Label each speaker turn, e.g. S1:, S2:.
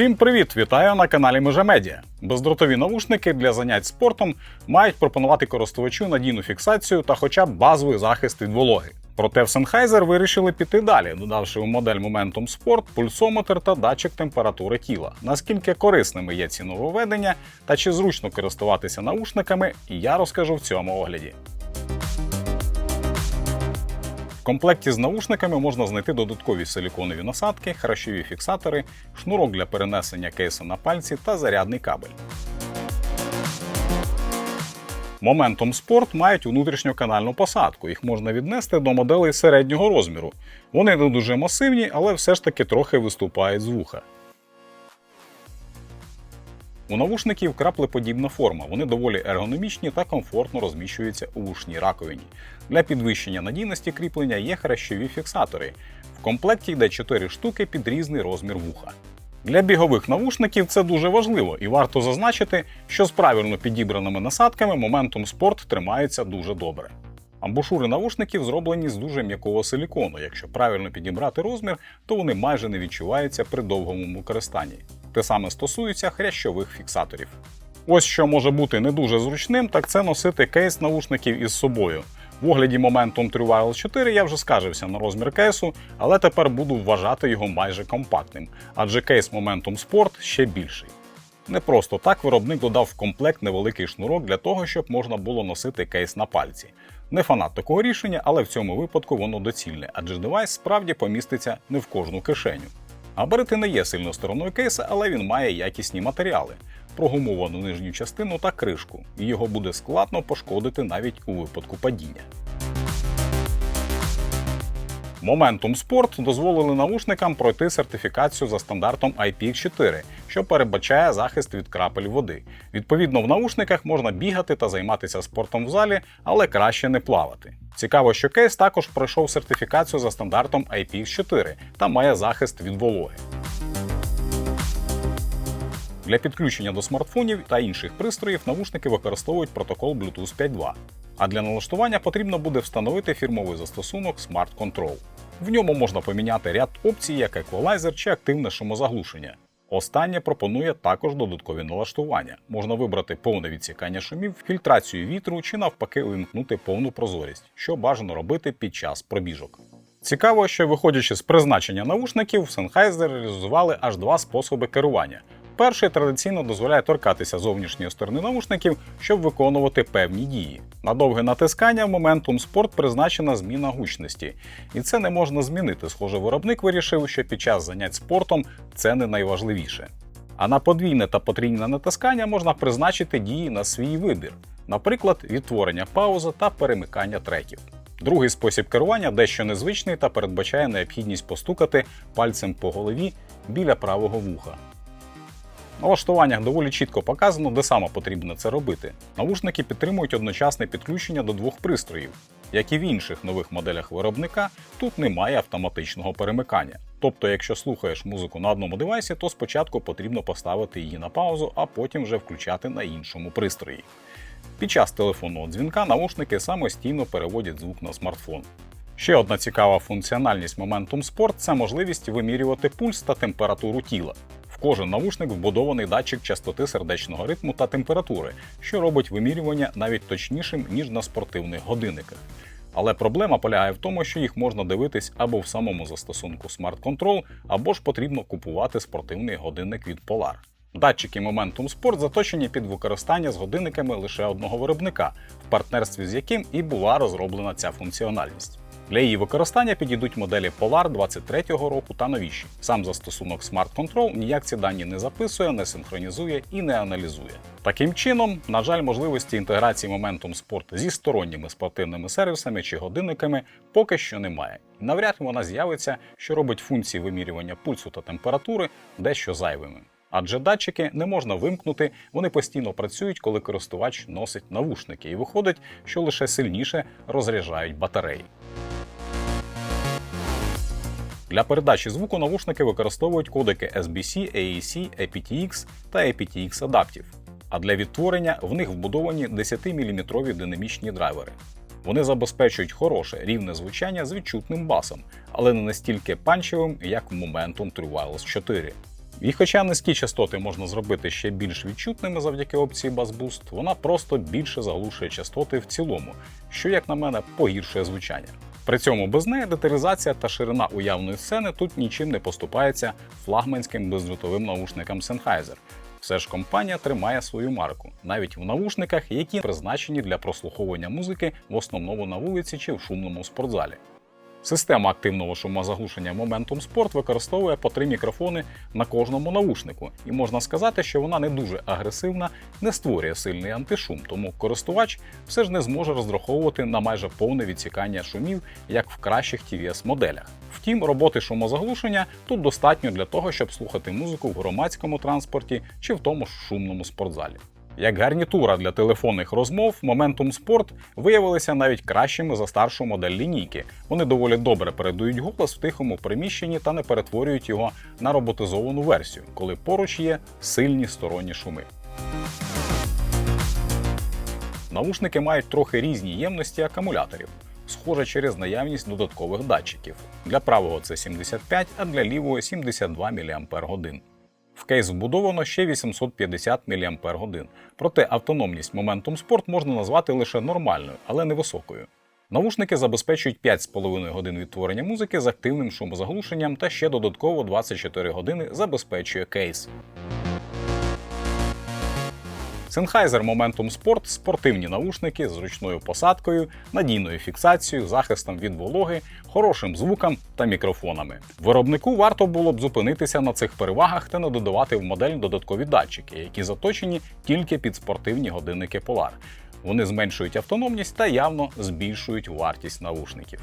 S1: Всім привіт! Вітаю на каналі Межамедіа. Бездротові навушники для занять спортом мають пропонувати користувачу надійну фіксацію та хоча б базовий захист від вологи. Проте в Sennheiser вирішили піти далі, додавши у модель Momentum Sport пульсометр та датчик температури тіла. Наскільки корисними є ці нововведення та чи зручно користуватися наушниками, я розкажу в цьому огляді. В комплекті з наушниками можна знайти додаткові силіконові насадки, хращові фіксатори, шнурок для перенесення кейсу на пальці та зарядний кабель. Momentum Sport мають внутрішньоканальну посадку. Їх можна віднести до моделей середнього розміру. Вони не дуже масивні, але все ж таки трохи виступають з вуха. У навушників краплеподібна форма. Вони доволі ергономічні та комфортно розміщуються у вушній раковині. Для підвищення надійності кріплення є хрящові фіксатори. В комплекті йде 4 штуки під різний розмір вуха. Для бігових навушників це дуже важливо, і варто зазначити, що з правильно підібраними насадками Momentum Sport тримається дуже добре. Амбушури навушників зроблені з дуже м'якого силікону. Якщо правильно підібрати розмір, то вони майже не відчуваються при довгому використанні. Те саме стосується хрящових фіксаторів. Ось що може бути не дуже зручним, так це носити кейс наушників із собою. В огляді Momentum True Wireless 4 я вже скаржився на розмір кейсу, але тепер буду вважати його майже компактним, адже кейс Momentum Sport ще більший. Не просто так виробник додав в комплект невеликий шнурок для того, щоб можна було носити кейс на пальці. Не фанат такого рішення, але в цьому випадку воно доцільне, адже девайс справді поміститься не в кожну кишеню. Габарити не є сильною стороною кейса, але він має якісні матеріали, прогумовану нижню частину та кришку, і його буде складно пошкодити навіть у випадку падіння. Momentum Sport дозволили навушникам пройти сертифікацію за стандартом IPX4, що передбачає захист від крапель води. Відповідно, в наушниках можна бігати та займатися спортом в залі, але краще не плавати. Цікаво, що кейс також пройшов сертифікацію за стандартом IPX4 та має захист від вологи. Для підключення до смартфонів та інших пристроїв навушники використовують протокол Bluetooth 5.2. А для налаштування потрібно буде встановити фірмовий застосунок Smart Control. В ньому можна поміняти ряд опцій, як еквалайзер чи активне шумозаглушення. Останнє пропонує також додаткові налаштування. Можна вибрати повне відсікання шумів, фільтрацію вітру чи навпаки увімкнути повну прозорість, що бажано робити під час пробіжок. Цікаво, що виходячи з призначення навушників, Sennheiser реалізували аж два способи керування. Перший традиційно дозволяє торкатися зовнішньої сторони навушників, щоб виконувати певні дії. На довге натискання в Momentum Sport призначена зміна гучності, і це не можна змінити. Схоже, виробник вирішив, що під час занять спортом це не найважливіше. А на подвійне та потрійне натискання можна призначити дії на свій вибір, наприклад, відтворення паузи та перемикання треків. Другий спосіб керування дещо незвичний та передбачає необхідність постукати пальцем по голові біля правого вуха. На влаштуваннях доволі чітко показано, де саме потрібно це робити. Навушники підтримують одночасне підключення до двох пристроїв. Як і в інших нових моделях виробника, тут немає автоматичного перемикання. Тобто, якщо слухаєш музику на одному девайсі, то спочатку потрібно поставити її на паузу, а потім вже включати на іншому пристрої. Під час телефонного дзвінка наушники самостійно переводять звук на смартфон. Ще одна цікава функціональність Momentum Sport це можливість вимірювати пульс та температуру тіла. Кожен навушник вбудований датчик частоти сердечного ритму та температури, що робить вимірювання навіть точнішим, ніж на спортивних годинниках. Але проблема полягає в тому, що їх можна дивитись або в самому застосунку Control, або ж потрібно купувати спортивний годинник від Polar. Датчики Momentum Sport заточені під використання з годинниками лише одного виробника, в партнерстві з яким і була розроблена ця функціональність. Для її використання підійдуть моделі Polar 23-го року та новіші. Сам застосунок Smart Control ніяк ці дані не записує, не синхронізує і не аналізує. Таким чином, на жаль, можливості інтеграції Momentum Sport зі сторонніми спортивними сервісами чи годинниками поки що немає. Навряд вона з'явиться, що робить функції вимірювання пульсу та температури дещо зайвими. Адже датчики не можна вимкнути, вони постійно працюють, коли користувач носить навушники, і виходить, що лише сильніше розряджають батареї. Для передачі звуку навушники використовують кодеки SBC, AAC, aptX та aptX Adaptive. А для відтворення в них вбудовані 10-мм динамічні драйвери. Вони забезпечують хороше рівне звучання з відчутним басом, але не настільки панчевим, як в Momentum True Wireless 4. І хоча низькі частоти можна зробити ще більш відчутними завдяки опції Bass Boost, вона просто більше заглушує частоти в цілому, що, як на мене, погіршує звучання. При цьому без неї деталізація та ширина уявної сцени тут нічим не поступається флагманським бездротовим наушникам Sennheiser. Все ж компанія тримає свою марку, навіть в навушниках, які призначені для прослуховування музики в основному на вулиці чи в шумному спортзалі. Система активного шумозаглушення Momentum Sport використовує по три мікрофони на кожному навушнику, і можна сказати, що вона не дуже агресивна, не створює сильний антишум, тому користувач все ж не зможе розраховувати на майже повне відсікання шумів, як в кращих tvs моделях. Втім, роботи шумозаглушення тут достатньо для того, щоб слухати музику в громадському транспорті чи в тому ж шумному спортзалі. Як гарнітура для телефонних розмов, Momentum Sport виявилися навіть кращими за старшу модель лінійки. Вони доволі добре передають голос в тихому приміщенні та не перетворюють його на роботизовану версію, коли поруч є сильні сторонні шуми. Наушники мають трохи різні ємності акумуляторів, схоже через наявність додаткових датчиків. Для правого це 75, а для лівого 72 мАч. В кейс вбудовано ще 850 мАч. Проте автономність Momentum Sport можна назвати лише нормальною, але невисокою. Навушники забезпечують 5,5 годин відтворення музики з активним шумозаглушенням та ще додатково 24 години забезпечує кейс. Sennheiser Momentum Sport спортивні навушники з зручною посадкою, надійною фіксацією, захистом від вологи, хорошим звуком та мікрофонами. Виробнику варто було б зупинитися на цих перевагах та не додавати в модель додаткові датчики, які заточені тільки під спортивні годинники Polar. Вони зменшують автономність та явно збільшують вартість навушників.